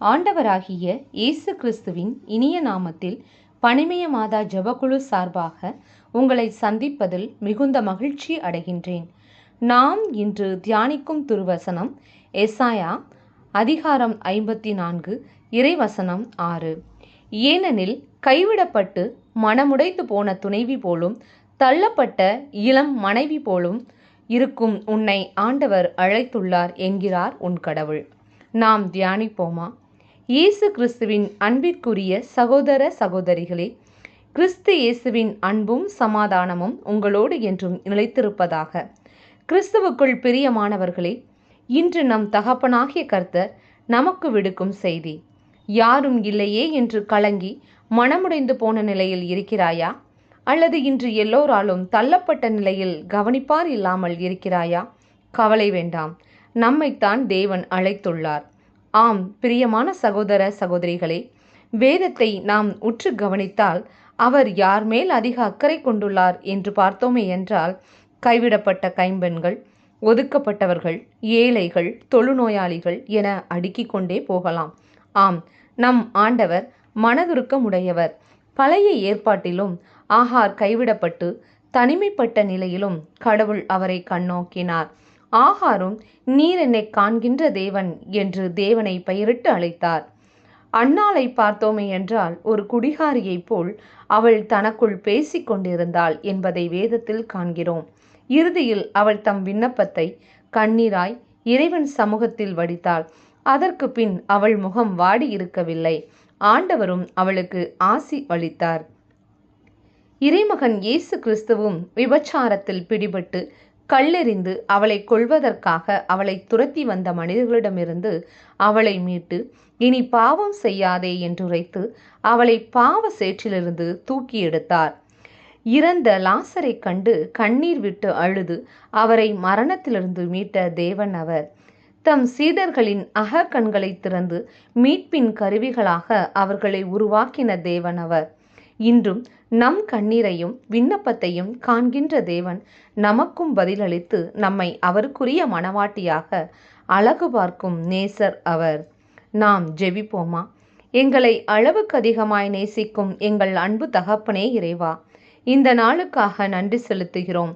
ஆண்டவராகிய இயேசு கிறிஸ்துவின் இனிய நாமத்தில் பனிமய மாதா ஜபக்குழு சார்பாக உங்களை சந்திப்பதில் மிகுந்த மகிழ்ச்சி அடைகின்றேன். நாம் இன்று தியானிக்கும் திருவசனம் எசாயா அதிகாரம் ஐம்பத்தி நான்கு இறைவசனம் ஆறு. ஏனெனில் கைவிடப்பட்டு மனமுடைத்து போன துணைவி போலும் தள்ளப்பட்ட இளம் மனைவி போலும் இருக்கும் உன்னை ஆண்டவர் அழைத்துள்ளார் என்கிறார் உன் கடவுள். நாம் தியானிப்போமா? இயேசு கிறிஸ்துவின் அன்பிற்குரிய சகோதர சகோதரிகளே கிறிஸ்து இயேசுவின் அன்பும் சமாதானமும் உங்களோடு என்றும் நிலைத்திருப்பதாக. கிறிஸ்துவுக்குள் பிரியமானவர்களே இன்று நம் தகப்பனாகிய கர்த்தர் நமக்கு விடுக்கும் செய்தி யாரும் இல்லையே என்று கலங்கி மனமுடைந்து போன நிலையில் இருக்கிறாயா? அல்லது இன்று எல்லோராலும் தள்ளப்பட்ட நிலையில் கவனிப்பார் இல்லாமல் இருக்கிறாயா? கவலை வேண்டாம். நம்மைத்தான் தேவன் அழைத்துள்ளார். ஆம் பிரியமான சகோதர சகோதரிகளே வேதத்தை நாம் உற்று கவனித்தால் அவர் யார் மேல் அதிக அக்கறை கொண்டுள்ளார் என்று பார்த்தோமே என்றால் கைவிடப்பட்ட கைம்பெண்கள் ஒதுக்கப்பட்டவர்கள் ஏழைகள் தொழுநோயாளிகள் என அடுக்கிக் கொண்டே போகலாம். ஆம் நம் ஆண்டவர் மனதுருக்கமுடையவர். பழைய ஏற்பாட்டிலும் ஆகார் கைவிடப்பட்டு தனிமைப்பட்ட நிலையிலும் கடவுள் அவரை கண்ணோக்கினார். ஆகாரும் நீர் என்னை காண்கின்ற தேவன் என்று தேவனை பெயரிட்டு அழைத்தார். அன்னாளை பார்த்தோமே என்றால் ஒரு குடிகாரியைப் போல் அவள் தனக்குள் பேசிக் கொண்டிருந்தாள் என்பதை வேதத்தில் காண்கிறோம். இறுதியில் அவள் தம் விண்ணப்பத்தை கண்ணீராய் இறைவன் சமூகத்தில் வடித்தாள். அதற்கு பின் அவள் முகம் வாடி இருக்கவில்லை ஆண்டவரும் அவளுக்கு ஆசி அளித்தார். இறைமகன் இயேசு கிறிஸ்துவும் விபச்சாரத்தில் பிடிபட்டு கல்லெறிந்து அவளை கொள்வதற்காக அவளை துரத்தி வந்த மனிதர்களிடமிருந்து அவளை மீட்டு இனி பாவம் செய்யாதே என்றுரைத்து அவளை பாவ சேற்றிலிருந்து தூக்கி எடுத்தார். இறந்த லாசரை கண்டு கண்ணீர் விட்டு அழுது அவரை மரணத்திலிருந்து மீட்ட தேவன் அவர். தம் சீடர்களின் அக கண்களை திறந்து மீட்பின் கருவிகளாக அவர்களை உருவாக்கின தேவன் அவர். இன்றும் நம் கண்ணீரையும் விண்ணப்பத்தையும் காண்கின்ற தேவன் நமக்கும் பதிலளித்து நம்மை அவருக்குரிய மனவாட்டியாக அழகு பார்க்கும் நேசர் அவர். நாம் ஜெபிப்போமா? எங்களை அளவுக்கு அதிகமாய் நேசிக்கும் எங்கள் அன்பு தகப்பனே இறைவா இந்த நாளுக்காக நன்றி செலுத்துகிறோம்.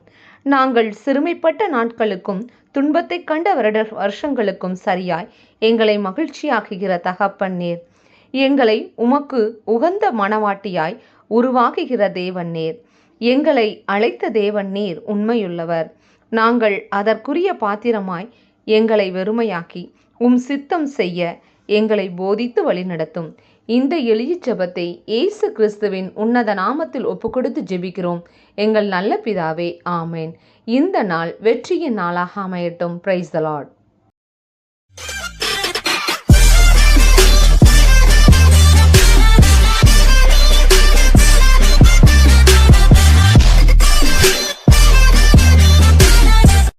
நாங்கள் சிறுமைப்பட்ட நாட்களுக்கும் துன்பத்தை கண்ட வருட வருஷங்களுக்கும் சரியாய் எங்களை மகிழ்ச்சியாக்குகிற தகப்பன் நேர். எங்களை உமக்கு உகந்த மனவாட்டியாய் உருவாகுகிற தேவன் நேர். எங்களை அழைத்த தேவன் நீர் உண்மையுள்ளவர். நாங்கள் அதற்குரிய பாத்திரமாய் எங்களை வெறுமையாக்கி உம் சித்தம் செய்ய எங்களை போதித்து வழிநடத்தும் இந்த எளிய ஜபத்தை இயேசு கிறிஸ்துவின் உன்னத நாமத்தில் ஒப்புக்கொடுத்து ஜெபிக்கிறோம். எங்கள் நல்ல பிதாவே ஆமேன். இந்த நாள் வெற்றியின் நாளாக அமையட்டும். Praise the Lord